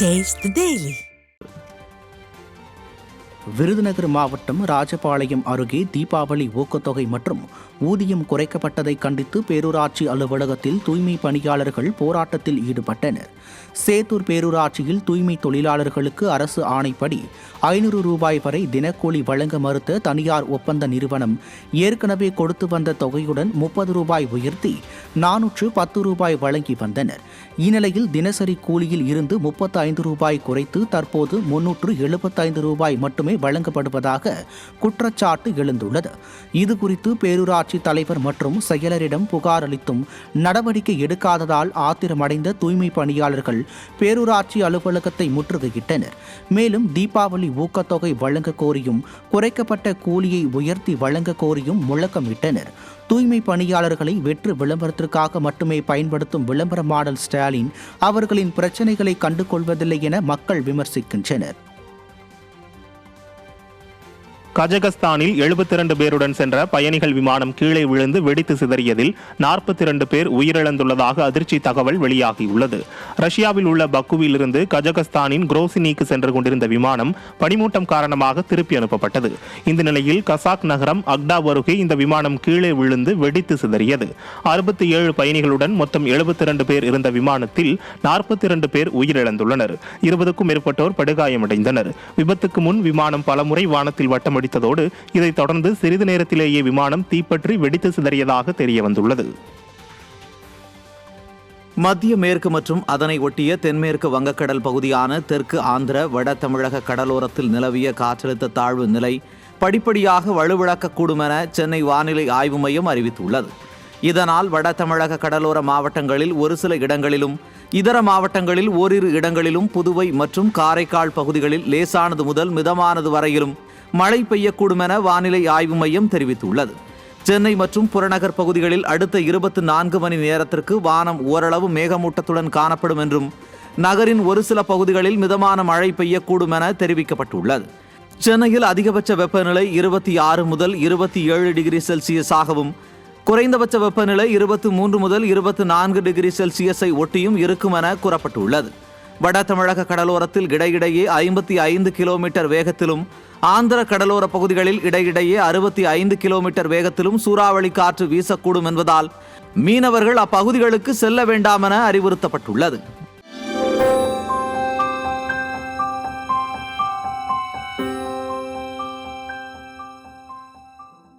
Taste the Daily. Virudhunagar மாவட்டம் ராஜபாளையம் அருகே தீபாவளி ஊக்கத்தொகை மற்றும் ஊதியம் குறைக்கப்பட்டதை கண்டித்து பேரூராட்சி அலுவலகத்தில் தூய்மை பணியாளர்கள் போராட்டத்தில் ஈடுபட்டனர். சேத்தூர் பேரூராட்சியில் தூய்மை தொழிலாளர்களுக்கு அரசு ஆணைப்படி ஐநூறு ரூபாய் வரை தினக்கூலி வழங்க மறுத்த தனியார் ஒப்பந்த நிறுவனம் ஏற்கனவே கொடுத்து வந்த தொகையுடன் முப்பது ரூபாய் உயர்த்தி நானூற்று பத்து ரூபாய் வழங்கி வந்தனர். இந்நிலையில் தினசரி கூலியில் இருந்து முப்பத்தைந்து ரூபாய் குறைத்து தற்போது முன்னூற்று எழுபத்தைந்து ரூபாய் மட்டுமே வழங்கப்படுவதாக குற்றச்சாட்டு எழுந்துள்ளது. இது குறித்து பேரூராட்சி தலைவர் மற்றும் செயலரிடம் புகார் அளித்தும் நடவடிக்கை எடுக்காததால் ஆத்திரமடைந்த தூய்மை பணியாளர்கள் பேரூராட்சி அலுவலகத்தை முற்றுகையிட்டனர். மேலும் தீபாவளி ஊக்கத்தொகை வழங்க கோரியும் குறைக்கப்பட்ட கூலியை உயர்த்தி வழங்க கோரியும் முழக்கமிட்டனர். தூய்மை பணியாளர்களை வெற்று விளம்பரத்திற்காக மட்டுமே பயன்படுத்தும் விளம்பர மாடல் ஸ்டாலின் அவர்களின் பிரச்சனைகளை கண்டுகொள்வதில்லை என மக்கள் விமர்சிக்கின்றனர். கஜகஸ்தானில் 72 பேருடன் சென்ற பயணிகள் விமானம் கீழே விழுந்து வெடித்து சிதறியதில் 42 பேர் உயிரிழந்துள்ளதாக அதிர்ச்சி தகவல் வெளியாகியுள்ளது. ரஷ்யாவில் உள்ள பக்குவில் இருந்து கஜகஸ்தானின் குரோசினிக்கு சென்று கொண்டிருந்த விமானம் பனிமூட்டம் காரணமாக திருப்பி அனுப்பப்பட்டது. இந்த நிலையில் கசாக் நகரம் அக்டா அருகே இந்த விமானம் கீழே விழுந்து வெடித்து சிதறியது. 67 பயணிகளுடன் மொத்தம் 72 பேர் இருந்த விமானத்தில் 42 பேர் உயிரிழந்துள்ளனர். இருபதுக்கும் மேற்பட்டோர் படுகாயமடைந்தனர். விபத்துக்கு முன் விமானம் பலமுறை வானத்தில் வெடித்ததோடு இதைத் தொடர்ந்து சிறிது நேரத்திலேயே விமானம் தீப்பற்றி வெடித்து சிதறியதாக தெரியவந்துள்ளது. மத்திய மேற்கு மற்றும் அதனை ஒட்டிய தென்மேற்கு வங்கக்கடல் பகுதியான தெற்கு ஆந்திர வட தமிழக கடலோரத்தில் நிலவிய காற்றழுத்த தாழ்வு நிலை படிப்படியாக வலுவிழக்கக்கூடும் என சென்னை வானிலை ஆய்வு மையம் அறிவித்துள்ளது. இதனால் வட தமிழக கடலோர மாவட்டங்களில் ஒரு சில இடங்களிலும் இதர மாவட்டங்களில் ஓரிரு இடங்களிலும் புதுவை மற்றும் காரைக்கால் பகுதிகளில் லேசானது முதல் மிதமானது வரையிலும் மழை பெய்யக்கூடும் என வானிலை ஆய்வு மையம் தெரிவித்துள்ளது. சென்னை மற்றும் புறநகர் பகுதிகளில் அடுத்த இருபத்தி நான்கு மணி நேரத்திற்கு வானம் ஓரளவு மேகமூட்டத்துடன் காணப்படும் என்றும் நகரின் ஒரு சில பகுதிகளில் மிதமான மழை பெய்யக்கூடும் என தெரிவிக்கப்பட்டுள்ளது. சென்னையில் அதிகபட்ச வெப்பநிலை இருபத்தி ஆறு முதல் இருபத்தி ஏழு டிகிரி செல்சியஸாகவும் குறைந்தபட்ச வெப்பநிலை இருபத்தி மூன்று முதல் இருபத்தி நான்கு டிகிரி செல்சியஸை ஒட்டியும் இருக்கும் என கூறப்பட்டுள்ளது. வட தமிழக கடலோரத்தில் இடையிடையே ஐம்பத்தி ஐந்து கிலோமீட்டர் வேகத்திலும் ஆந்திர கடலோர பகுதிகளில் இடையிடையே அறுபத்தி ஐந்து கிலோமீட்டர் வேகத்திலும் சூறாவளி காற்று வீசக்கூடும் என்பதால் மீனவர்கள் அப்பகுதிகளுக்கு செல்ல வேண்டாம் என அறிவுறுத்தப்பட்டுள்ளது.